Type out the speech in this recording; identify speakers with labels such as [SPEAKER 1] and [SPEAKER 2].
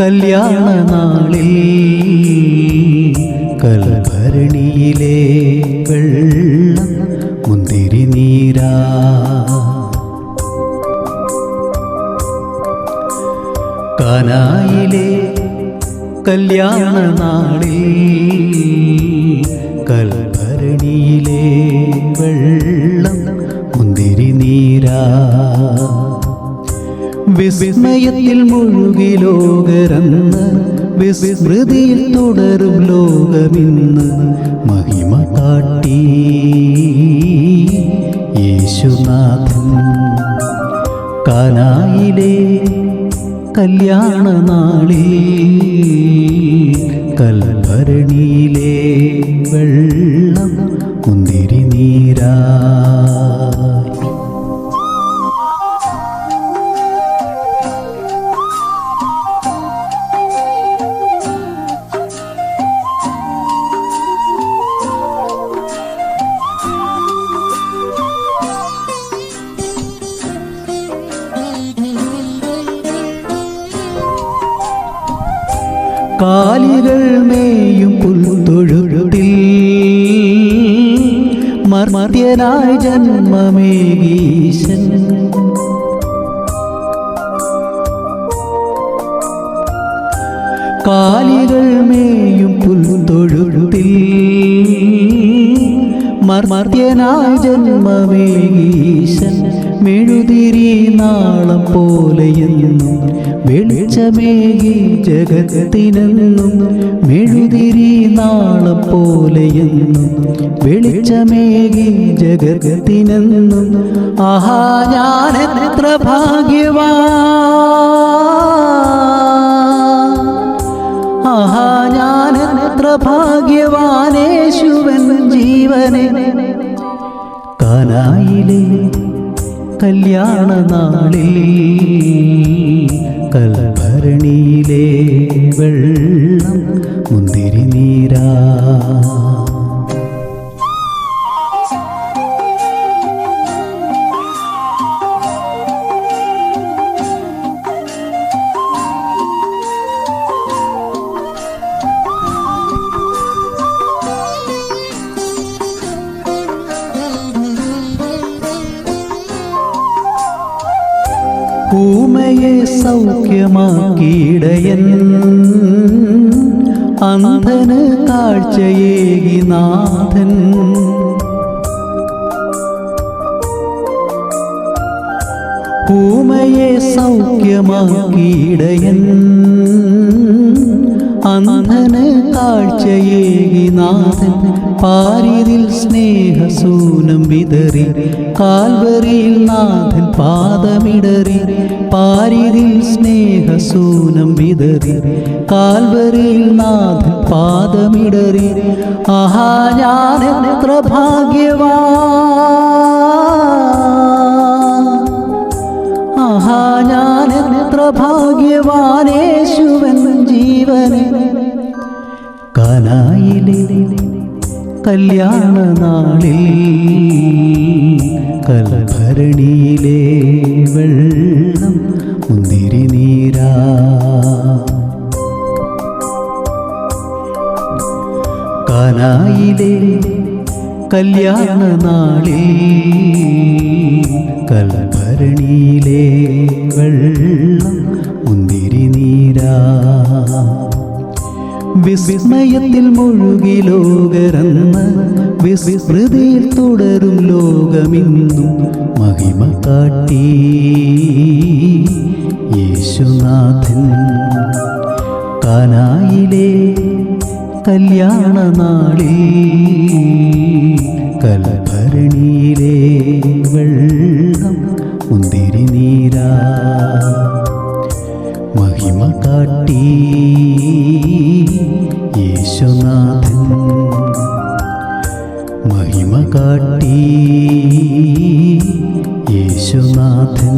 [SPEAKER 1] കല്യാണ നാളിൽ കൽഭരണിയിലെ വെള്ളം മുന്തിരി നീരാ. കനായിലെ കല്യാണ നാളിൽ കൽഭരണിയിലെ വെള്ളം മുന്തിരി നീരാ. വിസ്മയത്തിൽ മുഴുകി ലോകരന്ന് വിസ്മൃതിയിൽ തുടരും ലോകമിന്ന് മഹിമ കാട്ടി. യേശുനാഥൻ കാനായിലെ കല്യാണ നാളിൽ കൽഭരണിയിലെ വെള്ളം കാലികൾ മേയും പുൽത്തൊഴുത്തിൽ. മർത്യനായ ജന്മമേകീശൻ. കാലികൾ മേയും പുൽത്തൊഴുത്തിൽ. മർത്യനായ ജന്മമേഗീശൻ മെഴുതിരി നാളം പോലെയെന്നും വെളിച്ചമേകി ജഗത്തിനെന്നും മെഴുതിരി നാളം പോലെയെന്നും വെളിച്ചമേകി ജഗത്തിനെന്നും ആഹാ ഞാൻ എത്ര ഭാഗ്യവാ ജീവനെ കാനായിലെ കല്യാണ നാളിൽ കൽഭരണിയിലെ വെള്ളം മുന്തിരി സൗഖ്യമാക്കിയിടയൻ അന്ധന് കാഴ്ചയേകി നാഥൻ ഊമയെ സൗഖ്യമാക്കിയിടയൻ അന്ധന് കാഴ്ചയേകി നാഥൻ പാരിതിൽ സ്നേഹസൂനം വിതറി കാൽവരിയിൽ നാഥൻ പാദമിടറി പാരിതിൽ സ്നേഹസൂനം വിതറി. കാൽവരിയിൽ നാഥ പാദമിടറി. ആഹാ ഞാൻ എത്ര ഭാഗ്യവാ ആഹാ ഞാൻ എത്ര ഭാഗ്യവാനേശുവൻ ജീവനെ. കനായിലെ കല്യാണ നാളിൽ കൽഭരണിയിലെ വെള്ളം മുന്തിരി നീരാ. കാനായിലെ കല്യാണ നാളിൽ കലഭരണിയിലെ വെള്ളം മുന്തിരി നീരാ. വിസ്മയത്തിൽ മുഴുകി ലോകരന്ന് വിസ്മൃതിയിൽ തുടരും ലോകമിന്നും മഹിമ കാട്ടി. കാനായിലെ കല്യാണ നാളിൽ കലഭരണിയിലെ വെള്ളം മുന്തിരി നീരാ മഹിമ കാട്ടി യേശുനാഥൻ. മഹിമ കാട്ടി യേശുനാഥൻ.